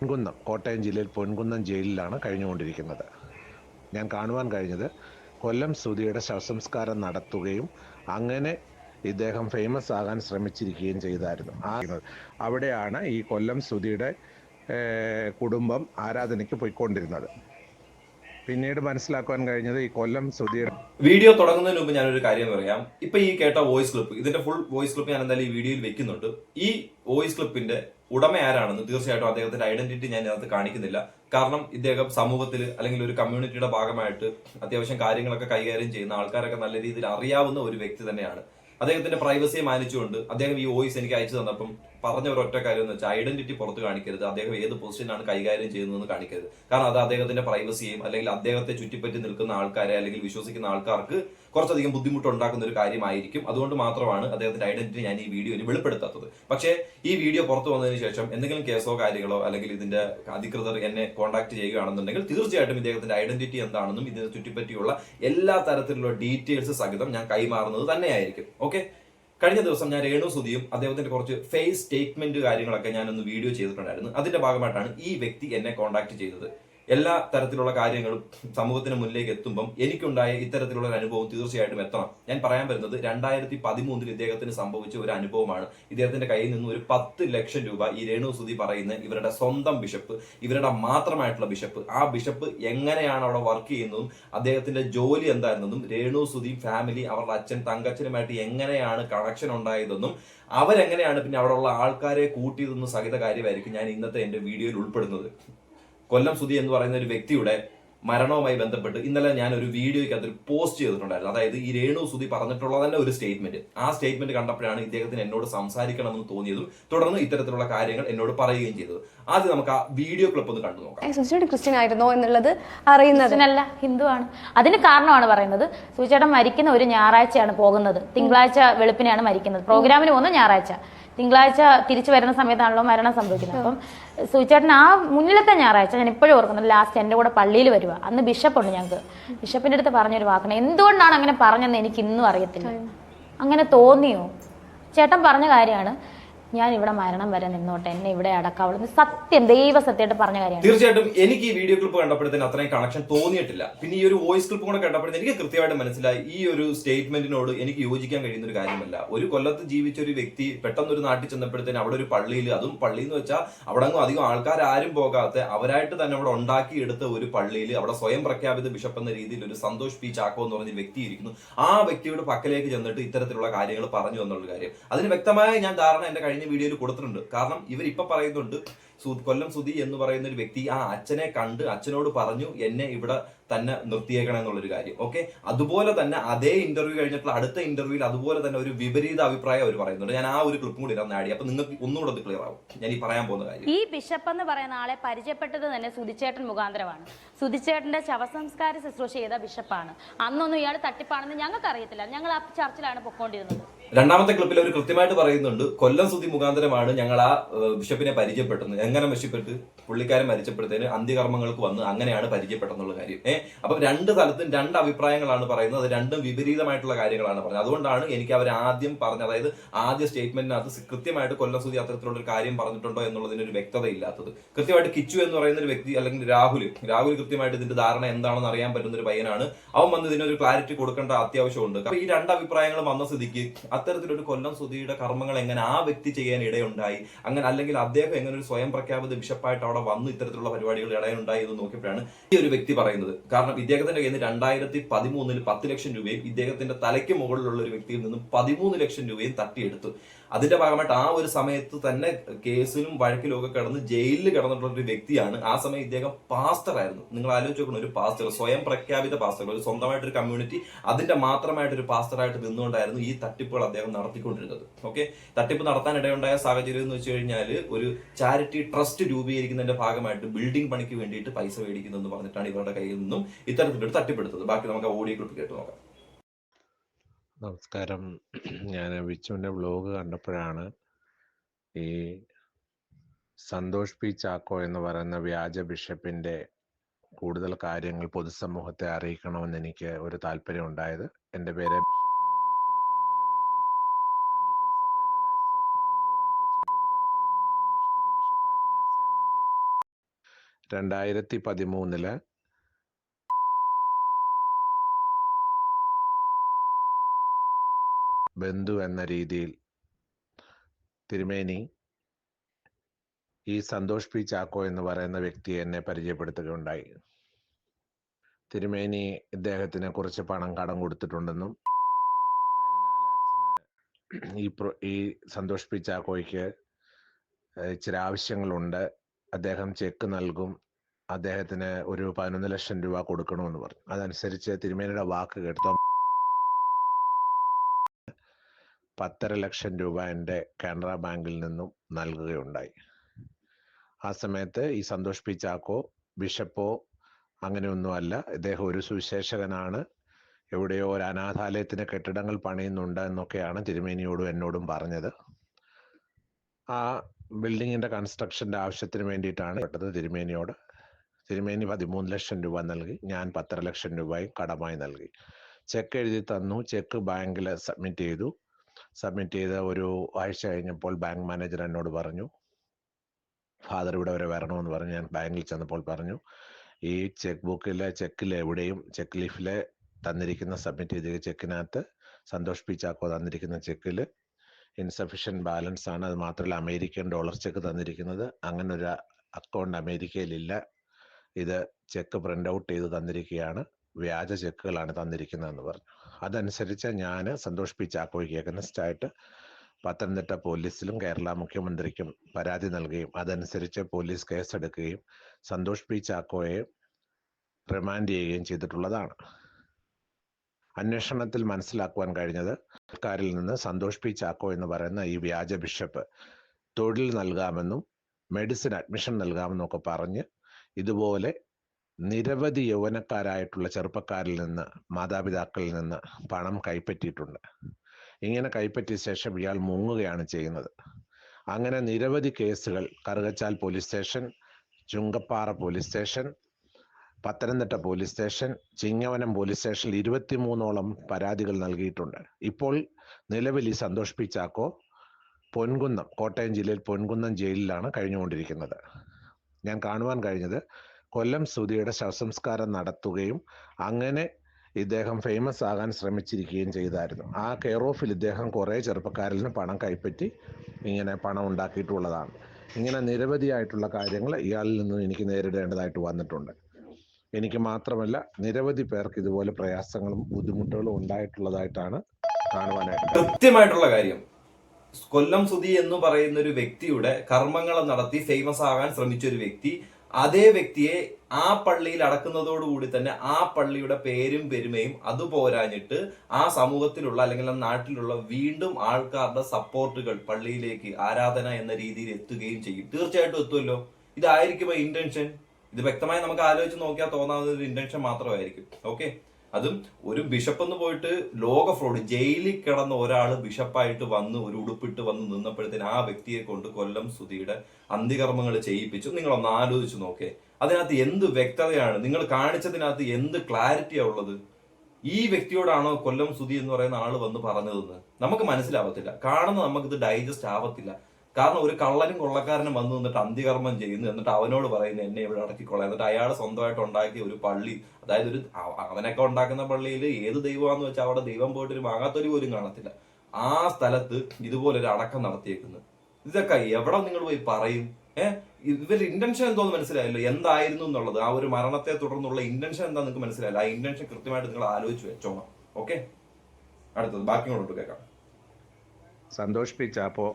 പൊൻകുന്നം കോട്ടയം ജില്ലയിൽ പൊൻകുന്നം ജയിലിലാണ് കഴിഞ്ഞുകൊണ്ടിരിക്കുന്നത്. ഞാൻ കാണുവാൻ കഴിഞ്ഞത് കൊല്ലം സുധിയുടെ ശവസംസ്കാരം നടത്തുകയും അങ്ങനെ ഇദ്ദേഹം ഫേമസ് ആകാൻ ശ്രമിച്ചിരിക്കുകയും ചെയ്തായിരുന്നു. ആ അവിടെയാണ് ഈ കൊല്ലം സുധിയുടെ കുടുംബം ആരാധനയ്ക്ക് പോയിക്കൊണ്ടിരുന്നത്. പിന്നീട് മനസ്സിലാക്കുവാൻ കഴിഞ്ഞത് ഈ കൊല്ലം സുധിയുടെ വീഡിയോ തുടങ്ങുന്നതിന് മുമ്പ് ഞാനൊരു കാര്യം പറയാം. ഇപ്പൊ ഈ കേട്ട വോയിസ് ക്ലിപ്പ് ഇതിന്റെ ഫുൾ വോയിസ് ക്ലിപ്പ് ഞാൻ എന്തായാലും ഈ വീഡിയോയിൽ വെക്കുന്നുണ്ട്. ഈ വോയിസ് ക്ലിപ്പിന്റെ ഉടമ ആരാണെന്ന് തീർച്ചയായിട്ടും അദ്ദേഹത്തിന്റെ ഐഡന്റിറ്റി ഞാൻ ഇതിനകത്ത് കാണിക്കുന്നില്ല. കാരണം ഇദ്ദേഹം സമൂഹത്തിൽ അല്ലെങ്കിൽ ഒരു കമ്മ്യൂണിറ്റിയുടെ ഭാഗമായിട്ട് അത്യാവശ്യം കാര്യങ്ങളൊക്കെ കൈകാര്യം ചെയ്യുന്ന ആൾക്കാരൊക്കെ നല്ല രീതിയിൽ അറിയാവുന്ന ഒരു വ്യക്തി തന്നെയാണ്. അദ്ദേഹത്തിന്റെ പ്രൈവസിയെ മാനിച്ചുകൊണ്ട് അദ്ദേഹം ഈ വോയിസ് എനിക്ക് അയച്ചു തന്നപ്പം പറഞ്ഞ ഒരൊറ്റ കാര്യം എന്ന് വെച്ചാൽ ഐഡന്റിറ്റി പുറത്ത് കാണിക്കരുത്. അദ്ദേഹം ഏത് പൊസിഷനാണ് കൈകാര്യം ചെയ്യുന്നതെന്ന് കാണിക്കരുത്. കാരണം അത് അദ്ദേഹത്തിന്റെ പ്രൈവസിയും അല്ലെങ്കിൽ അദ്ദേഹത്തെ ചുറ്റിപ്പറ്റി നിൽക്കുന്ന ആൾക്കാരെ അല്ലെങ്കിൽ വിശ്വസിക്കുന്ന ആൾക്കാർക്ക് കുറച്ചധികം ബുദ്ധിമുട്ടുണ്ടാക്കുന്ന ഒരു കാര്യമായിരിക്കും. അതുകൊണ്ട് മാത്രമാണ് അദ്ദേഹത്തിന്റെ ഐഡന്റിറ്റി ഞാൻ ഈ വീഡിയോയിൽ വെളിപ്പെടുത്താത്തത്. പക്ഷേ ഈ വീഡിയോ പുറത്തു വന്നതിന് ശേഷം എന്തെങ്കിലും കേസോ കാര്യങ്ങളോ അല്ലെങ്കിൽ ഇതിന്റെ അധികൃതർ എന്നെ കോൺടാക്ട് ചെയ്യുകയാണെന്നുണ്ടെങ്കിൽ തീർച്ചയായിട്ടും ഇദ്ദേഹത്തിന്റെ ഐഡന്റിറ്റി എന്താണെന്നും ഇതിനെ ചുറ്റിപ്പറ്റിയുള്ള എല്ലാ തരത്തിലുള്ള ഡീറ്റെയിൽസ് സഹിതം ഞാൻ കൈമാറുന്നത് തന്നെയായിരിക്കും. ഓക്കെ കഴിഞ്ഞ ദിവസം ഞാൻ രേണു സുധിയും അദ്ദേഹത്തിന്റെ കുറച്ച് ഫേസ് സ്റ്റേറ്റ്മെന്റ് കാര്യങ്ങളൊക്കെ ഞാനൊന്ന് വീഡിയോ ചെയ്തിട്ടുണ്ടായിരുന്നു. അതിന്റെ ഭാഗമായിട്ടാണ് ഈ വ്യക്തി എന്നെ കോൺടാക്ട് ചെയ്തത്. എല്ലാ തരത്തിലുള്ള കാര്യങ്ങളും സമൂഹത്തിന് മുന്നിലേക്ക് എത്തുമ്പം എനിക്കുണ്ടായ ഇത്തരത്തിലുള്ള ഒരു അനുഭവം തീർച്ചയായിട്ടും എത്തണം. ഞാൻ പറയാൻ വരുന്നത് രണ്ടായിരത്തി പതിമൂന്നിൽ ഇദ്ദേഹത്തിന് സംഭവിച്ച ഒരു അനുഭവമാണ്. ഇദ്ദേഹത്തിന്റെ കയ്യിൽ നിന്ന് ഒരു പത്ത് ലക്ഷം രൂപ ഈ രേണു പറയുന്ന ഇവരുടെ സ്വന്തം ബിഷപ്പ് ഇവരുടെ മാത്രമായിട്ടുള്ള ബിഷപ്പ് ആ ബിഷപ്പ് എങ്ങനെയാണ് അവിടെ വർക്ക് ചെയ്യുന്നതും അദ്ദേഹത്തിന്റെ ജോലി എന്തായിരുന്നതും രേണു ഫാമിലി അവരുടെ അച്ഛൻ തങ്കച്ചനുമായിട്ട് എങ്ങനെയാണ് കണക്ഷൻ ഉണ്ടായതെന്നും അവരെങ്ങനെയാണ് പിന്നെ അവിടെ ഉള്ള ആൾക്കാരെ കൂട്ടിയതെന്നും സഹിത കാര്യമായിരിക്കും ഞാൻ ഇന്നത്തെ എന്റെ വീഡിയോയിൽ ഉൾപ്പെടുന്നത്. കൊല്ലം സുധി എന്ന് പറയുന്ന ഒരു വ്യക്തിയുടെ മരണവുമായി ബന്ധപ്പെട്ട് ഇന്നലെ ഞാൻ ഒരു വീഡിയോയ്ക്ക് അതൊരു പോസ്റ്റ് ചെയ്തിട്ടുണ്ടായിരുന്നു. അതായത് ഈ രേണു സുധി പറഞ്ഞിട്ടുള്ള തന്നെ ഒരു സ്റ്റേറ്റ്മെന്റ് ആ സ്റ്റേറ്റ്മെന്റ് കണ്ടപ്പോഴാണ് ഇദ്ദേഹത്തിന് എന്നോട് സംസാരിക്കണമെന്ന് തോന്നിയതും തുടർന്ന് ഇത്തരത്തിലുള്ള കാര്യങ്ങൾ എന്നോട് പറയുകയും ചെയ്തു ആദ്യം നമുക്ക് ആ വീഡിയോ ക്ലിപ്പ് ഒന്ന് കണ്ടു നോക്കാം. ക്രിസ്ത്യൻ ആയിരുന്നോ എന്നുള്ളത് അറിയുന്നത്? ഹിന്ദു ഹിന്ദുവാണ്. അതിന് കാരണമാണ് പറയുന്നത് സുചേട്ടൻ മരിക്കുന്ന ഒരു ഞായറാഴ്ചയാണ് പോകുന്നത്. തിങ്കളാഴ്ച വെളുപ്പിനെയാണ് മരിക്കുന്നത്. പ്രോഗ്രാമിന് പോകുന്ന ഞായറാഴ്ച. തിങ്കളാഴ്ച തിരിച്ചു വരുന്ന സമയത്താണല്ലോ മരണം സംഭവിക്കുന്നത്. അപ്പം സുചേട്ടൻ ആ മുന്നിലത്തെ ഞായറാഴ്ച ഞാൻ ഇപ്പോഴും ഓർക്കുന്നത് ലാസ്റ്റ് എന്റെ കൂടെ പള്ളിയിൽ വരിക അന്ന് ബിഷപ്പുണ്ട് ഞങ്ങൾക്ക്. ബിഷപ്പിന്റെ അടുത്ത് പറഞ്ഞൊരു വാക്കണം എന്തുകൊണ്ടാണ് അങ്ങനെ പറഞ്ഞതെന്ന് എനിക്ക് ഇന്നും അറിയത്തില്ല അങ്ങനെ തോന്നിയോ? ചേട്ടൻ പറഞ്ഞ കാര്യമാണ് ഞാൻ ഇവിടെ മരണം വരെ നിന്നോട്ടെ എന്നെ ഇവിടെ അടക്കാവുള്ളൂ സത്യം ദൈവ സത്യമായിട്ട് പറഞ്ഞ കാര്യമാണ്. തീർച്ചയായിട്ടും എനിക്ക് ഈ വീഡിയോ ക്ലിപ്പ് കണ്ടപ്പോഴത്തേന് അത്രയും കണക്ഷൻ തോന്നിയിട്ടില്ല. പിന്നെ ഈ ഒരു വോയിസ് ക്ലിപ്പ് കൂടെ കണ്ടപ്പോഴത്തേന് എനിക്ക് കൃത്യമായിട്ട് മനസ്സിലായി ഈ ഒരു സ്റ്റേറ്റ്മെന്റിനോട് എനിക്ക് യോജിക്കാൻ കഴിയുന്ന ഒരു കാര്യമല്ല. ഒരു കൊല്ലത്ത് ജീവിച്ച ഒരു വ്യക്തി പെട്ടെന്ന് ഒരു നാട്ടിൽ ചെന്നപ്പോഴത്തേന് അവിടെ ഒരു പള്ളിയിൽ അതും പള്ളി എന്ന് വെച്ചാൽ അവിടെ അങ്ങ് അധികം ആൾക്കാർ ആരും പോകാത്ത അവരായിട്ട് തന്നെ അവിടെ ഉണ്ടാക്കിയെടുത്ത ഒരു പള്ളിയിൽ അവിടെ സ്വയം പ്രഖ്യാപിത ബിഷപ്പ് എന്ന രീതിയിൽ ഒരു സന്തോഷ് പി ചാക്കോ എന്ന് പറഞ്ഞ വ്യക്തി ഇരിക്കുന്നു. ആ വ്യക്തിയുടെ പക്കലേക്ക് ചെന്നിട്ട് ഇത്തരത്തിലുള്ള കാര്യങ്ങൾ പറഞ്ഞു എന്നുള്ള കാര്യം. അതിന് വ്യക്തമായ ഞാൻ ധാരണ എന്റെ കഴിഞ്ഞ വീഡിയോയിൽ കൊടുത്തിട്ടുണ്ട്. കാരണം ഇവർ പറയുന്നുണ്ട് കൊല്ലം സുധി എന്ന് പറയുന്ന ഒരു വ്യക്തി ആ അച്ഛനെ കണ്ട് അച്ഛനോട് പറഞ്ഞു എന്നെ ഇവിടെ തന്നെ നിർത്തിയേക്കണം എന്നുള്ളൊരു കാര്യം. ഓക്കെ? അതുപോലെ തന്നെ അതേ ഇന്റർവ്യൂ കഴിഞ്ഞിട്ടുള്ള അടുത്ത ഇന്റർവ്യൂവിൽ അതുപോലെ തന്നെ ഒരു വിപരീത അഭിപ്രായം അവർ പറയുന്നുണ്ട്. ഞാൻ ആ ഒരു ക്ലിപ്പും കൂടി ഇടാൻ ആടി അപ്പൊ നിങ്ങൾക്ക് ഒന്നുകൂടെ ക്ലിയർ ആവും. ഞാൻ ഈ പറയാൻ പോകുന്ന കാര്യം. ഈ ബിഷപ്പ് എന്ന് പറയുന്ന ആളെ പരിചയപ്പെട്ടത് തന്നെ സുധിച്ചേട്ടൻ മുഖാന്തരമാണ്. സുധിച്ചേട്ടന്റെ ശവസംസ്കാര ശുശ്രൂഷ ചെയ്ത ബിഷപ്പാണ്. അന്നൊന്നും ഇയാൾ തട്ടിപ്പാണെന്ന് ഞങ്ങൾക്ക് അറിയത്തില്ല ഞങ്ങൾ ആ ചർച്ചിലാണ് പൊക്കോണ്ടിരുന്നത്. രണ്ടാമത്തെ ക്ലിപ്പിൽ അവർ കൃത്യമായിട്ട് പറയുന്നുണ്ട് കൊല്ലം സുതി മുഖാന്തരമാണ് ഞങ്ങൾ ആ ബിഷപ്പിനെ പരിചയപ്പെട്ടത് എങ്ങനെ മെച്ചപ്പെട്ട് പുള്ളിക്കാരൻ മരിച്ചപ്പോഴത്തേന് അന്ത്യകർമ്മങ്ങൾക്ക് വന്ന് അങ്ങനെയാണ് പരിചയപ്പെട്ടെന്നുള്ള കാര്യം. ഏഹ് അപ്പൊ രണ്ട് തലത്തും രണ്ട് അഭിപ്രായങ്ങളാണ് പറയുന്നത്. അത് രണ്ടും വിപരീതമായിട്ടുള്ള കാര്യങ്ങളാണ് പറഞ്ഞത്. അതുകൊണ്ടാണ് എനിക്ക് അവർ ആദ്യം പറഞ്ഞ അതായത് ആദ്യ സ്റ്റേറ്റ്മെന്റിനകത്ത് കൃത്യമായിട്ട് കൊല്ലം സുതി അത്തരത്തിലുള്ള ഒരു കാര്യം പറഞ്ഞിട്ടുണ്ടോ എന്നുള്ളതിന് ഒരു വ്യക്തത ഇല്ലാത്തത് കൃത്യമായിട്ട് കിച്ചു എന്ന് പറയുന്ന ഒരു വ്യക്തി അല്ലെങ്കിൽ രാഹുൽ രാഹുൽ കൃത്യമായിട്ട് ഇതിന്റെ ധാരണ എന്താണെന്ന് അറിയാൻ പറ്റുന്ന ഒരു പയ്യനാണ്. അവൻ വന്ന് ഇതിനൊരു ക്ലാരിറ്റി കൊടുക്കേണ്ട അത്യാവശ്യമുണ്ട്. അപ്പൊ ഈ രണ്ട് അഭിപ്രായങ്ങൾ വന്ന സ്ഥിതിക്ക് അത്തരത്തിലൊരു കൊല്ലം സുധിയുടെ കർമ്മങ്ങൾ എങ്ങനെ ആ വ്യക്തി ചെയ്യാൻ ഇടയുണ്ടായി? അങ്ങനെ അല്ലെങ്കിൽ അദ്ദേഹം എങ്ങനെ ഒരു സ്വയം പ്രഖ്യാപിത ബിഷപ്പായിട്ട് അവിടെ വന്ന് ഇത്തരത്തിലുള്ള പരിപാടികൾ ഇടയുണ്ടായി എന്ന് നോക്കിയപ്പോഴാണ് ഈ ഒരു വ്യക്തി പറയുന്നത്. കാരണം ഇദ്ദേഹത്തിന്റെ കയ്യിൽ നിന്ന് രണ്ടായിരത്തി പതിമൂന്നിൽ പത്ത് ലക്ഷം രൂപയും ഇദ്ദേഹത്തിന്റെ തലയ്ക്ക് മുകളിലുള്ള ഒരു വ്യക്തിയിൽ നിന്നും പതിമൂന്ന് ലക്ഷം രൂപയും തട്ടിയെടുത്തു. അതിന്റെ ഭാഗമായിട്ട് ആ ഒരു സമയത്ത് തന്നെ കേസിലും വഴക്കിലും ഒക്കെ കിടന്ന് ജയിലിൽ കിടന്നിട്ടുള്ള ഒരു വ്യക്തിയാണ്. ആ സമയം ഇദ്ദേഹം പാസ്റ്റർ ആയിരുന്നു. നിങ്ങൾ ആലോചിച്ച് നോക്കണം ഒരു പാസ്റ്റർ സ്വയം പ്രഖ്യാപിത പാസ്റ്റർ ഒരു സ്വന്തമായിട്ട് ഒരു കമ്മ്യൂണിറ്റി അതിന്റെ മാത്രമായിട്ട് ഒരു പാസ്റ്ററായിട്ട് നിന്നുകൊണ്ടായിരുന്നു ഈ തട്ടിപ്പുകൾ അദ്ദേഹം നടത്തിക്കൊണ്ടിരുന്നത്. ഓക്കെ തട്ടിപ്പ് നടത്താൻ ഇടയുണ്ടായ സാഹചര്യം എന്ന് വെച്ച് കഴിഞ്ഞാൽ ഒരു ചാരിറ്റി ട്രസ്റ്റ് രൂപീകരിക്കുന്നതിന്റെ ഭാഗമായിട്ട് ബിൽഡിംഗ് പണിക്ക് വേണ്ടിയിട്ട് പൈസ മേടിക്കുന്നു എന്ന് പറഞ്ഞിട്ടാണ് ഇവരുടെ കയ്യിൽ നിന്നും ഇത്തരത്തിലൊരു തട്ടിപ്പെടുത്തത് ബാക്കി നമുക്ക് ഓഡിയോ ക്ലിപ്പ് കേട്ട് നോക്കാം. നമസ്കാരം. ഞാൻ വിച്ചുവിന്റെ ബ്ലോഗ് കണ്ടപ്പോഴാണ് ഈ സന്തോഷ് പി ചാക്കോ എന്ന് പറയുന്ന വ്യാജ ബിഷപ്പിന്റെ കൂടുതൽ കാര്യങ്ങൾ പൊതുസമൂഹത്തെ അറിയിക്കണമെന്ന് എനിക്ക് ഒരു താല്പര്യം ഉണ്ടായത്. എന്റെ പേര് ബിഷപ്പ് രണ്ടായിരത്തി പതിമൂന്നിൽ ബന്ധു എന്ന രീതിയിൽ തിരുമേനി ഈ സന്തോഷ് പി ചാക്കോ എന്ന് പറയുന്ന വ്യക്തിയെ എന്നെ പരിചയപ്പെടുത്തുകയുണ്ടായി. തിരുമേനി ഇദ്ദേഹത്തിന് കുറച്ച് പണം കടം കൊടുത്തിട്ടുണ്ടെന്നും ഈ പ്രൊ ഈ സന്തോഷ് പി ചാക്കോയ്ക്ക് ഇച്ചിരി ആവശ്യങ്ങളുണ്ട്. അദ്ദേഹം ചെക്ക് നൽകും. അദ്ദേഹത്തിന് ഒരു പതിനൊന്ന് ലക്ഷം രൂപ കൊടുക്കണമെന്ന് പറഞ്ഞു. അതനുസരിച്ച് തിരുമേനിയുടെ വാക്ക് കേട്ടു. പത്തര ലക്ഷം രൂപ എന്റെ കാനറ ബാങ്കിൽ നിന്നും നൽകുകയുണ്ടായി. ആ സമയത്ത് ഈ സന്തോഷ് പി ചാക്കോ ബിഷപ്പോ അങ്ങനെയൊന്നുമല്ല ഇദ്ദേഹം ഒരു സുവിശേഷകനാണ്. എവിടെയോ ഒരു അനാഥാലയത്തിന് കെട്ടിടങ്ങൾ പണിയുന്നുണ്ട് എന്നൊക്കെയാണ് തിരുമേനിയോടും എന്നോടും പറഞ്ഞത്. ആ ബിൽഡിങ്ങിന്റെ കൺസ്ട്രക്ഷന്റെ ആവശ്യത്തിന് വേണ്ടിയിട്ടാണ് പെട്ടത് തിരുമേനിയോട്. തിരുമേനി പതിമൂന്ന് ലക്ഷം രൂപ നൽകി ഞാൻ പത്തര ലക്ഷം രൂപയും കടമായി നൽകി. ചെക്ക് എഴുതി തന്നു ചെക്ക് ബാങ്കിൽ സബ്മിറ്റ് ചെയ്തു. സബ്മിറ്റ് ചെയ്ത് ഒരു ആഴ്ച കഴിഞ്ഞപ്പോൾ ബാങ്ക് മാനേജർ എന്നോട് പറഞ്ഞു ഫാദർ ഇവിടെ വരെ വരണമെന്ന് പറഞ്ഞു ഞാൻ ബാങ്കിൽ ചെന്നപ്പോൾ പറഞ്ഞു ഈ ചെക്ക് ബുക്കിലെ ചെക്കിൽ എവിടെയും ചെക്ക് ലീഫിലെ തന്നിരിക്കുന്ന സബ്മിറ്റ് ചെയ്ത ചെക്കിനകത്ത് സന്തോഷ് പി ചാക്കോ തന്നിരിക്കുന്ന ചെക്കിൽ ഇൻസഫിഷ്യൻ ബാലൻസ് ആണ്. അത് മാത്രമല്ല അമേരിക്കൻ ഡോളർ ചെക്ക് തന്നിരിക്കുന്നത്. അങ്ങനെ ഒരു അക്കൗണ്ട് അമേരിക്കയിലില്ല ഇത് ചെക്ക് പ്രിന്റ് ഔട്ട് ചെയ്ത് തന്നിരിക്കുകയാണ്. വ്യാജ ചെക്കുകളാണ് തന്നിരിക്കുന്നതെന്ന് പറഞ്ഞു. അതനുസരിച്ച് ഞാൻ സന്തോഷ് പി ചാക്കോയ്ക്ക് അഗനസ്റ്റ് ആയിട്ട് പത്തനംതിട്ട പോലീസിലും കേരള മുഖ്യമന്ത്രിക്കും പരാതി നൽകുകയും അതനുസരിച്ച് പോലീസ് കേസെടുക്കുകയും സന്തോഷ് പി ചാക്കോയെ റിമാൻഡ് ചെയ്യുകയും ചെയ്തിട്ടുള്ളതാണ്. അന്വേഷണത്തിൽ മനസ്സിലാക്കുവാൻ കഴിഞ്ഞത് സർക്കാരിൽ നിന്ന് സന്തോഷ് പി ചാക്കോ എന്ന് പറയുന്ന ഈ വ്യാജ ബിഷപ്പ് തൊഴിൽ നൽകാമെന്നും മെഡിസിൻ അഡ്മിഷൻ നൽകാമെന്നും ഒക്കെ പറഞ്ഞ് ഇതുപോലെ നിരവധി യൗവനക്കാരായിട്ടുള്ള ചെറുപ്പക്കാരിൽ നിന്ന് മാതാപിതാക്കളിൽ നിന്ന് പണം കൈപ്പറ്റിയിട്ടുണ്ട്. ഇങ്ങനെ കൈപ്പറ്റിയ ശേഷം ഇയാൾ മുങ്ങുകയാണ് ചെയ്യുന്നത്. അങ്ങനെ നിരവധി കേസുകൾ Karukachal police station Chungappara police station Pathanamthitta police station Chingavanam police സ്റ്റേഷനിൽ ഇരുപത്തിമൂന്നോളം പരാതികൾ നൽകിയിട്ടുണ്ട്. ഇപ്പോൾ നിലവിൽ ഈ സന്തോഷ് പൊൻകുന്നം കോട്ടയം ജില്ലയിൽ പൊൻകുന്നം ജയിലിലാണ് കഴിഞ്ഞുകൊണ്ടിരിക്കുന്നത്. ഞാൻ കാണുവാൻ കഴിഞ്ഞത് കൊല്ലം സുധിയുടെ ശവസംസ്കാരം നടത്തുകയും അങ്ങനെ ഇദ്ദേഹം ഫേമസ് ആകാൻ ശ്രമിച്ചിരിക്കുകയും ചെയ്തായിരുന്നു. ആ കെയർ ഓഫിൽ ഇദ്ദേഹം കുറേ ചെറുപ്പക്കാരിൽ നിന്ന് പണം കൈപ്പറ്റി ഇങ്ങനെ പണം ഉണ്ടാക്കിയിട്ടുള്ളതാണ്. ഇങ്ങനെ നിരവധിയായിട്ടുള്ള കാര്യങ്ങൾ ഇയാളിൽ നിന്നും എനിക്ക് നേരിടേണ്ടതായിട്ട് വന്നിട്ടുണ്ട്. എനിക്ക് മാത്രമല്ല നിരവധി പേർക്ക് ഇതുപോലെ പ്രയാസങ്ങളും ബുദ്ധിമുട്ടുകളും ഉണ്ടായിട്ടുള്ളതായിട്ടാണ് കാണുവാനായിട്ട് കൃത്യമായിട്ടുള്ള കാര്യം. കൊല്ലം സുധി എന്ന് പറയുന്ന ഒരു വ്യക്തിയുടെ കർമ്മങ്ങൾ നടത്തി ഫേമസ് ആകാൻ ശ്രമിച്ച ഒരു വ്യക്തി അതേ വ്യക്തിയെ ആ പള്ളിയിൽ അടക്കുന്നതോടുകൂടി തന്നെ ആ പള്ളിയുടെ പേരും പെരുമയും അത് പോരാഞ്ഞിട്ട് ആ സമൂഹത്തിലുള്ള അല്ലെങ്കിൽ ആ നാട്ടിലുള്ള വീണ്ടും ആൾക്കാരുടെ സപ്പോർട്ടുകൾ പള്ളിയിലേക്ക് ആരാധന എന്ന രീതിയിൽ എത്തുകയും ചെയ്യും. തീർച്ചയായിട്ടും എത്തുമല്ലോ. ഇതായിരിക്കും ഇന്റൻഷൻ ഇത് വ്യക്തമായി നമുക്ക് ആലോചിച്ച് നോക്കിയാൽ തോന്നാവുന്ന ഒരു ഇന്റൻഷൻ മാത്രമായിരിക്കും. ഓക്കെ അതും ഒരു ബിഷപ്പ് എന്ന് പോയിട്ട് ലോക ഫ്രോഡ് ജയിലിൽ കിടന്ന ഒരാൾ ബിഷപ്പായിട്ട് വന്ന് ഒരു ഉടുപ്പിട്ട് വന്ന് നിന്നപ്പോഴത്തേന് ആ വ്യക്തിയെ കൊണ്ട് കൊല്ലം സുധിയുടെ അന്ത്യകർമ്മങ്ങൾ ചെയ്യിപ്പിച്ചു. നിങ്ങളൊന്ന് ആലോചിച്ച് നോക്കേ. അതിനകത്ത് എന്ത് വ്യക്തതയാണ്? നിങ്ങൾ കാണിച്ചതിനകത്ത് എന്ത് ക്ലാരിറ്റിയാണ് ഉള്ളത്? ഈ വ്യക്തിയോടാണോ കൊല്ലം സുധി എന്ന് പറയുന്ന ആൾ വന്ന് പറഞ്ഞതെന്ന്? നമുക്ക് മനസ്സിലാവത്തില്ല. കാണുന്ന നമുക്കിത് ഡൈജസ്റ്റ് ആവത്തില്ല. കാരണം ഒരു കള്ളനും കൊള്ളക്കാരനും വന്നു നിന്നിട്ട് അന്ത്യകർമ്മം ചെയ്യുന്നു എന്നിട്ട് അവനോട് പറയുന്നു എന്നെ ഇവിടെ അടക്കിക്കൊള്ളാം എന്നിട്ട് അയാൾ സ്വന്തമായിട്ട് ഉണ്ടാക്കിയ ഒരു പള്ളി അതായത് ഒരു അവ- അവനൊക്കെ ഉണ്ടാക്കുന്ന പള്ളിയിൽ ഏത് ദൈവമാണെന്ന് വെച്ചാൽ അവിടെ ദൈവം പോയിട്ട് ഒരു മാങ്ങാത്തൊലി പോലും കാണത്തില്ല. ആ സ്ഥലത്ത് ഇതുപോലെ ഒരു അടക്കം നടത്തിയേക്കുന്നു. ഇതൊക്കെ എവിടെ നിങ്ങൾ പോയി പറയും? ഏഹ് ഇവരുടെ ഇന്റൻഷൻ എന്തോന്ന് മനസ്സിലായല്ലോ? എന്തായിരുന്നു എന്നുള്ളത്. ആ ഒരു മരണത്തെ തുടർന്നുള്ള ഇന്റൻഷൻ എന്താ നിങ്ങൾക്ക് മനസ്സിലായില്ല? ആ ഇന്റൻഷൻ കൃത്യമായിട്ട് നിങ്ങൾ ആലോചിച്ച് വെച്ചോണം. ഓക്കെ അടുത്തത്. ബാക്കി കൊണ്ടോട്ട് കേൾക്കാം. സന്തോഷ് പി ചാക്കോ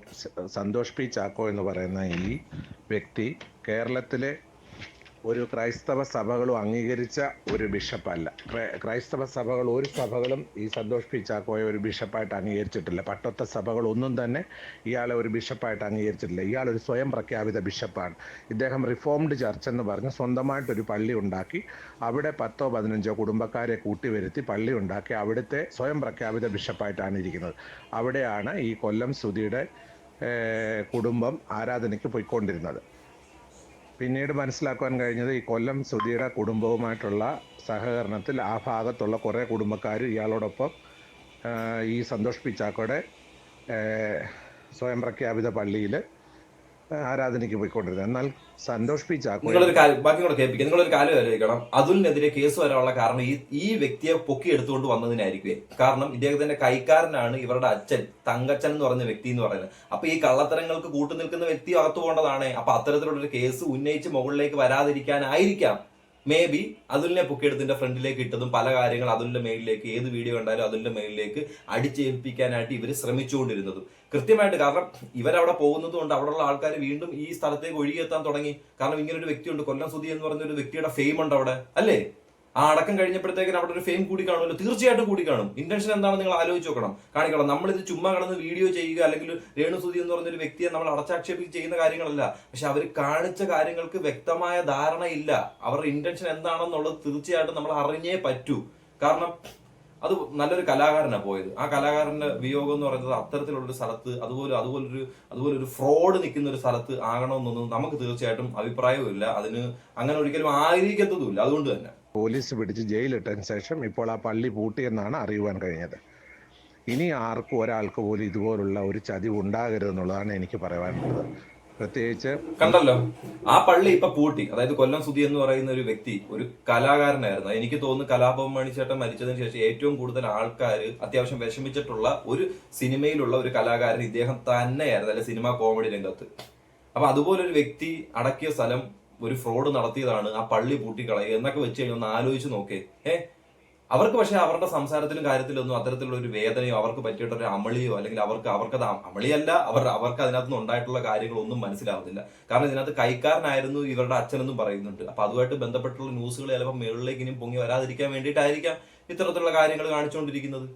സന്തോഷ് പി ചാക്കോ എന്ന് പറയുന്ന ഈ വ്യക്തി കേരളത്തിലെ ഒരു ക്രൈസ്തവ സഭകളും അംഗീകരിച്ച ഒരു ബിഷപ്പല്ല. ക്രൈസ്തവ സഭകൾ ഒരു സഭകളും ഈ സന്തോഷ് പി ഒരു ബിഷപ്പായിട്ട് അംഗീകരിച്ചിട്ടില്ല. പട്ടത്തെ സഭകൾ ഒന്നും തന്നെ ഇയാളെ ഒരു ബിഷപ്പായിട്ട് അംഗീകരിച്ചിട്ടില്ല. ഇയാൾ ഒരു സ്വയം പ്രഖ്യാപിത ബിഷപ്പാണ്. ഇദ്ദേഹം റിഫോംഡ് ചർച്ച് എന്ന് പറഞ്ഞ് സ്വന്തമായിട്ടൊരു പള്ളി ഉണ്ടാക്കി അവിടെ പത്തോ പതിനഞ്ചോ കുടുംബക്കാരെ കൂട്ടിവരുത്തി പള്ളി ഉണ്ടാക്കി അവിടുത്തെ സ്വയം പ്രഖ്യാപിത ബിഷപ്പായിട്ടാണ് ഇരിക്കുന്നത്. അവിടെയാണ് ഈ കൊല്ലം സുധിയുടെ കുടുംബം ആരാധനയ്ക്ക് പോയിക്കൊണ്ടിരുന്നത്. പിന്നീട് മനസ്സിലാക്കുവാൻ കഴിഞ്ഞത് ഈ കൊല്ലം സുധീര കുടുംബവുമായിട്ടുള്ള സഹകരണത്തിൽ ആ ഭാഗത്തുള്ള കുറേ കുടുംബക്കാർ ഇയാളോടൊപ്പം ഈ സന്തോഷ് പിച്ചാക്കോടെ സ്വയം പ്രഖ്യാപിത പള്ളിയിൽ ആരാധനയ്ക്ക് പോയിക്കൊണ്ടിരുന്നത്. എന്നാൽ സന്തോഷ് പി ചാക്കോ നിങ്ങളൊരു കാര്യം ബാക്കി കൂടെ കേൾപ്പിക്കുക നിങ്ങളൊരു കാര്യം ആലോചിക്കണം. അതുലിനെതിരെ കേസ് വരാനുള്ള കാരണം ഈ ഈ വ്യക്തിയെ പൊക്കി എടുത്തുകൊണ്ട് വന്നതിനായിരിക്കും കാരണം ഇദ്ദേഹത്തിന്റെ കൈക്കാരനാണ് ഇവരുടെ അച്ഛൻ തങ്കച്ചൻ എന്ന് പറഞ്ഞ വ്യക്തി എന്ന് പറയുന്നത്. അപ്പൊ ഈ കള്ളത്തരങ്ങൾക്ക് കൂട്ടുനിൽക്കുന്ന വ്യക്തി അകത്തു പോകേണ്ടതാണ്. അപ്പൊ അത്തരത്തിലുള്ള ഒരു കേസ് ഉന്നയിച്ച് മുകളിലേക്ക് വരാതിരിക്കാനായിരിക്കാം. മേ ബി അതുലിനെ പൊക്കിയെടുത്തിന്റെ ഫ്രണ്ടിലേക്ക് ഇട്ടതും പല കാര്യങ്ങൾ അതുലിന്റെ മെയിലിലേക്ക് ഏത് വീഡിയോ കണ്ടാലും അതുലിന്റെ മെയിലിലേക്ക് അടിച്ചേൽപ്പിക്കാനായിട്ട് ഇവർ ശ്രമിച്ചുകൊണ്ടിരുന്നതും. കൃത്യമായിട്ട് കാരണം ഇവരവിടെ പോകുന്നത് കൊണ്ട് അവിടെയുള്ള ആൾക്കാർ വീണ്ടും ഈ സ്ഥലത്തേക്ക് ഒഴുകിയെത്താൻ തുടങ്ങി. കാരണം ഇങ്ങനെ ഒരു വ്യക്തിയുണ്ട്. കൊല്ലം സുധി എന്ന് പറഞ്ഞ ഒരു വ്യക്തിയുടെ ഫെയിം ഉണ്ട് അവിടെ അല്ലേ? ആ അടക്കം കഴിഞ്ഞപ്പോഴത്തേക്കും അവിടെ ഒരു ഫെയിം കൂടി കാണുമല്ലോ. തീർച്ചയായിട്ടും കൂടി കാണും. ഇന്റൻഷൻ എന്താണെന്ന് നിങ്ങൾ ആലോചിച്ച് നോക്കണം. കാണിക്കണം നമ്മളിത് ചുമ്മാ കടന്ന് വീഡിയോ ചെയ്യുക അല്ലെങ്കിൽ രേണു സുധി എന്ന് പറഞ്ഞൊരു വ്യക്തിയെ നമ്മൾ അടച്ചാക്ഷേപിച്ച് ചെയ്യുന്ന കാര്യങ്ങളല്ല. പക്ഷെ അവർ കാണിച്ച കാര്യങ്ങൾക്ക് വ്യക്തമായ ധാരണയില്ല അവരുടെ ഇന്റൻഷൻ എന്താണെന്നുള്ളത് തീർച്ചയായിട്ടും നമ്മൾ അറിഞ്ഞേ പറ്റൂ. കാരണം അത് നല്ലൊരു കലാകാരനാണ് പോയത്. ആ കലാകാരന്റെ വിയോഗം എന്ന് പറയുന്നത് അത്തരത്തിലുള്ളൊരു സ്ഥലത്ത് അതുപോലെ അതുപോലൊരു അതുപോലെ ഒരു ഫ്രോഡ് നിൽക്കുന്ന ഒരു സ്ഥലത്ത് ആകണമെന്നൊന്നും നമുക്ക് തീർച്ചയായിട്ടും അഭിപ്രായവും ഇല്ല അതിന് അങ്ങനെ ഒരിക്കലും ആയിരിക്കത്തതുമില്ല. അതുകൊണ്ട് തന്നെ. പോലീസ് പിടിച്ച് ജയിലിട്ടതിന് ശേഷം ഇപ്പോൾ ആ പള്ളി പൂട്ടിയെന്നാണ് അറിയുവാൻ കഴിഞ്ഞത്. ഇനി ആർക്കും ഒരാൾക്ക് പോലും ഇതുപോലുള്ള ഒരു ചതി ഉണ്ടാകരുതെന്നുള്ളതാണ് എനിക്ക് പറയാനുള്ളത്. പ്രത്യേകിച്ച് കണ്ടല്ലോ ആ പള്ളി ഇപ്പൊ പൂട്ടി. അതായത് കൊല്ലം സുധി എന്ന് പറയുന്ന ഒരു വ്യക്തി ഒരു കലാകാരനായിരുന്നു. എനിക്ക് തോന്നുന്നു കലാഭവൻ മണിച്ചേട്ടൻ മരിച്ചതിന് ശേഷം ഏറ്റവും കൂടുതൽ ആൾക്കാർ അത്യാവശ്യം വിഷമിച്ചിട്ടുള്ള ഒരു സിനിമയിലുള്ള ഒരു കലാകാരൻ ഇദ്ദേഹം തന്നെയായിരുന്നു അല്ലെ സിനിമ കോമഡി രംഗത്ത്. അപ്പൊ അതുപോലെ ഒരു വ്യക്തി അടക്കിയ സ്ഥലം ഒരു ഫ്രോഡ് നടത്തിയതാണ് ആ പള്ളി പൂട്ടിക്കളയുക എന്നൊക്കെ വെച്ച് കഴിഞ്ഞാൽ ഒന്ന് ആലോചിച്ച് നോക്കേ. ഏ? അവർക്ക് പക്ഷെ അവരുടെ സംസാരത്തിലും കാര്യത്തിലൊന്നും അത്തരത്തിലുള്ള ഒരു വേദനയോ അവർക്ക് പറ്റിയിട്ട് ഒരു അമളിയോ അല്ലെങ്കിൽ അവർക്ക് അവർക്കത് അമളിയല്ല അവർ അവർക്ക് അതിനകത്ത് ഉണ്ടായിട്ടുള്ള കാര്യങ്ങളൊന്നും മനസ്സിലാവുന്നില്ല. കാരണം ഇതിനകത്ത് കൈക്കാരനായിരുന്നു ഇവരുടെ അച്ഛനെന്നും പറയുന്നുണ്ട്. അപ്പൊ അതുമായിട്ട് ബന്ധപ്പെട്ടുള്ള ന്യൂസുകൾ ചിലപ്പോൾ മുകളിലേക്ക് ഇനിയും പൊങ്ങി വരാതിരിക്കാൻ വേണ്ടിയിട്ടായിരിക്കാം ഇത്തരത്തിലുള്ള കാര്യങ്ങൾ കാണിച്ചുകൊണ്ടിരിക്കുന്നത്.